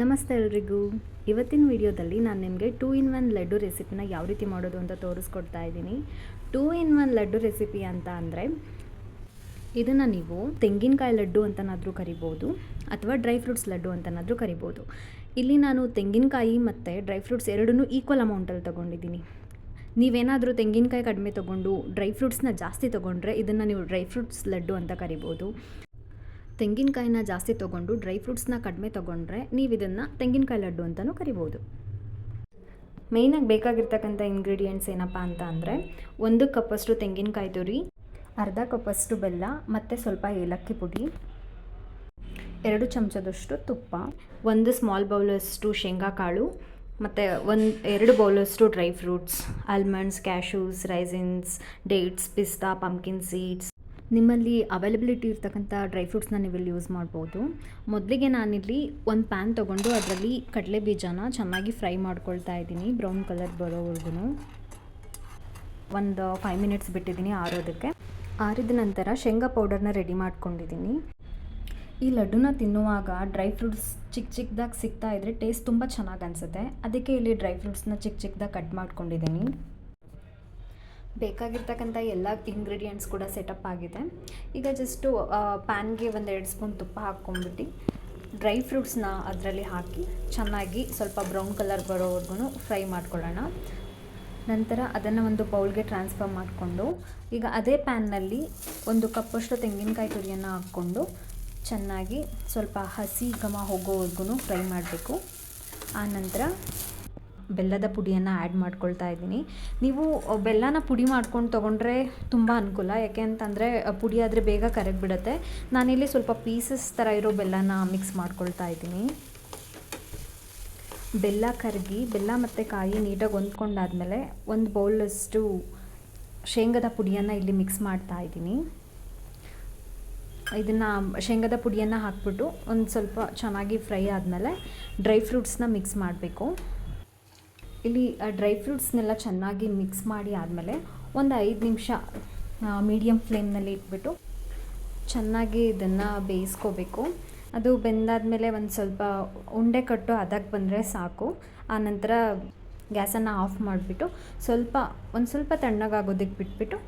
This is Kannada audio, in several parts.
ನಮಸ್ತೆ ಎಲ್ರಿಗೂ. ಇವತ್ತಿನ ವಿಡಿಯೋದಲ್ಲಿ ನಾನು ನಿಮಗೆ ಟೂ ಇನ್ ಒನ್ ಲಡ್ಡು ರೆಸಿಪಿನ ಯಾವ ರೀತಿ ಮಾಡೋದು ಅಂತ ತೋರಿಸ್ಕೊಡ್ತಾ ಇದ್ದೀನಿ. Two in one laddu recipe ಅಂತ ಅಂದರೆ, ಇದನ್ನು ನೀವು ತೆಂಗಿನಕಾಯಿ ಲಡ್ಡು ಅಂತನಾದರೂ ಕರಿಬೋದು, ಅಥವಾ ಡ್ರೈ ಫ್ರೂಟ್ಸ್ ಲಡ್ಡು ಅಂತನಾದರೂ ಕರಿಬೋದು. ಇಲ್ಲಿ ನಾನು ತೆಂಗಿನಕಾಯಿ ಮತ್ತು ಡ್ರೈ ಫ್ರೂಟ್ಸ್ ಎರಡನ್ನೂ ಈಕ್ವಲ್ ಅಮೌಂಟಲ್ಲಿ ತೊಗೊಂಡಿದ್ದೀನಿ. ನೀವೇನಾದರೂ ತೆಂಗಿನಕಾಯಿ ಕಡಿಮೆ ತೊಗೊಂಡು ಡ್ರೈ ಫ್ರೂಟ್ಸ್ನ ಜಾಸ್ತಿ ತೊಗೊಂಡ್ರೆ ಇದನ್ನು ನೀವು ಡ್ರೈ ಫ್ರೂಟ್ಸ್ ಲಡ್ಡು ಅಂತ ಕರಿಬೋದು. ತೆಂಗಿನಕಾಯಿನ ಜಾಸ್ತಿ ತೊಗೊಂಡು ಡ್ರೈ ಫ್ರೂಟ್ಸ್ನ ಕಡಿಮೆ ತೊಗೊಂಡ್ರೆ ನೀವು ಇದನ್ನು ತೆಂಗಿನಕಾಯಿ ಲಡ್ಡು ಅಂತಲೂ ಕರಿಬೋದು. ಮೇಯ್ನಾಗಿ ಬೇಕಾಗಿರ್ತಕ್ಕಂಥ ಇಂಗ್ರೀಡಿಯೆಂಟ್ಸ್ ಏನಪ್ಪ ಅಂತ ಅಂದರೆ, ಒಂದು ಕಪ್ಪಷ್ಟು ತೆಂಗಿನಕಾಯಿ ತುರಿ, ಅರ್ಧ ಕಪ್ಪಷ್ಟು ಬೆಲ್ಲ, ಮತ್ತು ಸ್ವಲ್ಪ ಏಲಕ್ಕಿ ಪುಡಿ, ಎರಡು ಚಮಚದಷ್ಟು ತುಪ್ಪ, ಒಂದು ಸ್ಮಾಲ್ ಬೌಲಷ್ಟು ಶೇಂಗಾ ಕಾಳು ಮತ್ತು ಒಂದು, ಎರಡು ಬೌಲಷ್ಟು dry fruits almonds cashews raisins dates pista pumpkin seeds ನಿಮ್ಮಲ್ಲಿ ಅವೈಲಬಿಲಿಟಿ ಇರ್ತಕ್ಕಂಥ ಡ್ರೈ ಫ್ರೂಟ್ಸ್ನ ನೀವಿಲ್ಲಿ ಯೂಸ್ ಮಾಡ್ಬೋದು. ಮೊದಲಿಗೆ ನಾನಿಲ್ಲಿ ಒಂದು ಪ್ಯಾನ್ ತೊಗೊಂಡು ಅದರಲ್ಲಿ ಕಡಲೆ ಬೀಜನ ಚೆನ್ನಾಗಿ ಫ್ರೈ ಮಾಡ್ಕೊಳ್ತಾ ಇದ್ದೀನಿ ಬ್ರೌನ್ ಕಲರ್ ಬರೋವರೆಗೂ ಒಂದು ಫೈವ್ ಮಿನಿಟ್ಸ್ ಬಿಟ್ಟಿದ್ದೀನಿ ಆರೋದಕ್ಕೆ. ಆರಿದ ನಂತರ ಶೇಂಗಾ ಪೌಡರ್ನ ರೆಡಿ ಮಾಡ್ಕೊಂಡಿದ್ದೀನಿ. ಈ ಲಡ್ಡುನ ತಿನ್ನುವಾಗ ಡ್ರೈ ಫ್ರೂಟ್ಸ್ ಚಿಕ್ಕ ಚಿಕ್ಕದಾಗಿ ಸಿಗ್ತಾ ಇದ್ದರೆ ಟೇಸ್ಟ್ ತುಂಬ ಚೆನ್ನಾಗಿ ಅನಿಸುತ್ತೆ. ಅದಕ್ಕೆ ಇಲ್ಲಿ ಡ್ರೈ ಫ್ರೂಟ್ಸ್ನ ಚಿಕ್ಕ ಚಿಕ್ಕದಾಗಿ ಕಟ್ ಮಾಡ್ಕೊಂಡಿದ್ದೀನಿ. ಬೇಕಾಗಿರ್ತಕ್ಕಂಥ ಎಲ್ಲ ಇಂಗ್ರೀಡಿಯೆಂಟ್ಸ್ ಕೂಡ ಸೆಟಪ್ ಆಗಿದೆ. ಈಗ ಜಸ್ಟು ಪ್ಯಾನ್ಗೆ ಒಂದು ಎರಡು ಸ್ಪೂನ್ ತುಪ್ಪ ಹಾಕ್ಕೊಂಡ್ಬಿಟ್ಟು ಡ್ರೈ ಫ್ರೂಟ್ಸ್ನ ಅದರಲ್ಲಿ ಹಾಕಿ ಚೆನ್ನಾಗಿ ಸ್ವಲ್ಪ ಬ್ರೌನ್ ಕಲರ್ ಬರೋವರೆಗೂ ಫ್ರೈ ಮಾಡ್ಕೊಳ್ಳೋಣ. ನಂತರ ಅದನ್ನು ಒಂದು ಬೌಲ್ಗೆ ಟ್ರಾನ್ಸ್ಫರ್ ಮಾಡಿಕೊಂಡು ಈಗ ಅದೇ ಪ್ಯಾನ್ನಲ್ಲಿ ಒಂದು ಕಪ್ಪಷ್ಟು ತೆಂಗಿನಕಾಯಿ ತುರಿಯನ್ನು ಹಾಕ್ಕೊಂಡು ಚೆನ್ನಾಗಿ ಸ್ವಲ್ಪ ಹಸಿ ಘಮ ಹೋಗೋವರೆಗೂ ಫ್ರೈ ಮಾಡಬೇಕು. ಆನಂತರ ನಂತರ ಬೆಲ್ಲದ ಪುಡಿಯನ್ನು ಆ್ಯಡ್ ಮಾಡ್ಕೊಳ್ತಾ ಇದ್ದೀನಿ. ನೀವು ಬೆಲ್ಲನ ಪುಡಿ ಮಾಡ್ಕೊಂಡು ತೊಗೊಂಡ್ರೆ ತುಂಬ ಅನುಕೂಲ. ಯಾಕೆ ಅಂತಂದರೆ ಪುಡಿ ಆದರೆ ಬೇಗ ಕರಗಿಬಿಡುತ್ತೆ. ನಾನಿಲ್ಲಿ ಸ್ವಲ್ಪ ಪೀಸಸ್ ಥರ ಇರೋ ಬೆಲ್ಲನ ಮಿಕ್ಸ್ ಮಾಡ್ಕೊಳ್ತಾ ಇದ್ದೀನಿ. ಬೆಲ್ಲ ಕರಗಿ, ಬೆಲ್ಲ ಮತ್ತು ಕಾಯಿ ನೀಟಾಗಿ ಹೊಂದ್ಕೊಂಡಾದ್ಮೇಲೆ ಒಂದು ಬೌಲಷ್ಟು ಶೇಂಗದ ಪುಡಿಯನ್ನು ಇಲ್ಲಿ ಮಿಕ್ಸ್ ಮಾಡ್ತಾ ಇದ್ದೀನಿ. ಇದನ್ನು, ಶೇಂಗದ ಪುಡಿಯನ್ನು ಹಾಕ್ಬಿಟ್ಟು ಒಂದು ಸ್ವಲ್ಪ ಚೆನ್ನಾಗಿ ಫ್ರೈ ಆದಮೇಲೆ ಡ್ರೈ ಫ್ರೂಟ್ಸ್ನ ಮಿಕ್ಸ್ ಮಾಡಬೇಕು. ಇಲ್ಲಿ ಡ್ರೈ ಫ್ರೂಟ್ಸ್ನೆಲ್ಲ ಚೆನ್ನಾಗಿ ಮಿಕ್ಸ್ ಮಾಡಿ ಆದಮೇಲೆ ಒಂದು ಐದು ನಿಮಿಷ ಮೀಡಿಯಮ್ ಫ್ಲೇಮ್ನಲ್ಲಿ ಇಟ್ಬಿಟ್ಟು ಚೆನ್ನಾಗಿ ಇದನ್ನು ಬೇಯಿಸ್ಕೋಬೇಕು. ಅದು ಬೆಂದಾದಮೇಲೆ ಒಂದು ಸ್ವಲ್ಪ ಉಂಡೆ ಕಟ್ಟು ಅದಕ್ಕೆ ಬಂದರೆ ಸಾಕು. ಆನಂತರ ಗ್ಯಾಸನ್ನು ಆಫ್ ಮಾಡಿಬಿಟ್ಟು ಸ್ವಲ್ಪ, ಒಂದು ಸ್ವಲ್ಪ ತಣ್ಣಗಾಗೋದಕ್ಕೆ ಬಿಟ್ಬಿಟ್ಟು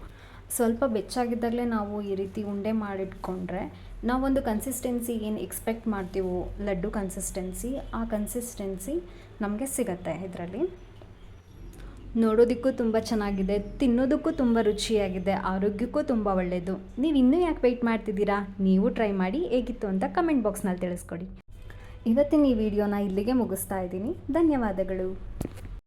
ಸ್ವಲ್ಪ ಬೆಚ್ಚಾಗಿದ್ದಾಗಲೇ ನಾವು ಈ ರೀತಿ ಉಂಡೆ ಮಾಡಿಟ್ಕೊಂಡ್ರೆ ನಾವೊಂದು ಕನ್ಸಿಸ್ಟೆನ್ಸಿ ಏನು ಎಕ್ಸ್ಪೆಕ್ಟ್ ಮಾಡ್ತೀವೋ, ಲಡ್ಡು ಕನ್ಸಿಸ್ಟೆನ್ಸಿ ಆ ಕನ್ಸಿಸ್ಟೆನ್ಸಿ ನಮಗೆ ಸಿಗತ್ತೆ ಇದರಲ್ಲಿ. ನೋಡೋದಕ್ಕೂ ತುಂಬ ಚೆನ್ನಾಗಿದೆ, ತಿನ್ನೋದಕ್ಕೂ ತುಂಬ ರುಚಿಯಾಗಿದೆ, ಆರೋಗ್ಯಕ್ಕೂ ತುಂಬ ಒಳ್ಳೆಯದು ನೀವು ಇನ್ನೂ ಯಾಕೆ ವೆಯ್ಟ್ ಮಾಡ್ತಿದ್ದೀರಾ? ನೀವು ಟ್ರೈ ಮಾಡಿ ಹೇಗಿತ್ತು ಅಂತ ಕಮೆಂಟ್ ಬಾಕ್ಸ್ನಲ್ಲಿ ತಿಳಿಸ್ಕೊಡಿ. ಇವತ್ತಿನ ಈ ವಿಡಿಯೋನ ಇಲ್ಲಿಗೆ ಮುಗಿಸ್ತಾ ಇದ್ದೀನಿ. ಧನ್ಯವಾದಗಳು.